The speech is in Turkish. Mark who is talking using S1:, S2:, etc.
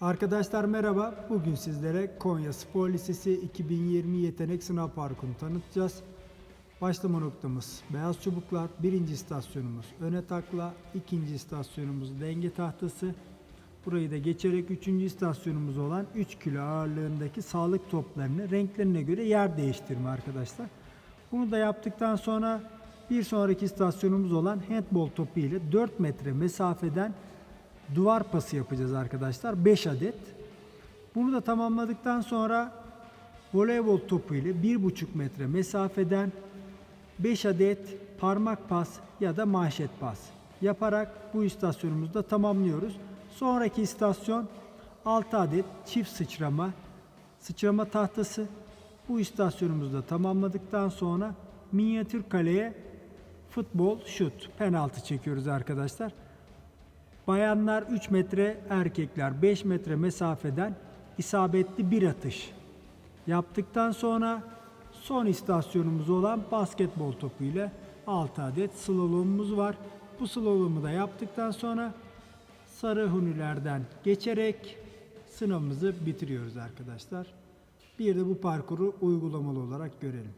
S1: Arkadaşlar merhaba. Bugün sizlere Konya Spor Lisesi 2020 yetenek sınav parkunu tanıtacağız. Başlama noktamız beyaz çubuklar. Birinci istasyonumuz öne takla. ikinci istasyonumuz denge tahtası. Burayı da geçerek üçüncü istasyonumuz olan 3 kilo ağırlığındaki sağlık toplarını renklerine göre yer değiştirme arkadaşlar. Bunu da yaptıktan sonra bir sonraki istasyonumuz olan handball topu ile 4 metre mesafeden duvar pası yapacağız arkadaşlar. 5 adet. Bunu da tamamladıktan sonra voleybol topu ile 1,5 metre mesafeden 5 adet parmak pas ya da manşet pas yaparak bu istasyonumuzu da tamamlıyoruz. Sonraki istasyon 6 adet çift sıçrama sıçrama tahtası. Bu istasyonumuzu da tamamladıktan sonra minyatür kaleye futbol şut penaltı çekiyoruz arkadaşlar. Bayanlar 3 metre, erkekler 5 metre mesafeden isabetli bir atış yaptıktan sonra son istasyonumuz olan basketbol topu ile 6 adet slalomumuz var. Bu slalomu da yaptıktan sonra sarı hunilerden geçerek sınavımızı bitiriyoruz arkadaşlar. Bir de bu parkuru uygulamalı olarak görelim.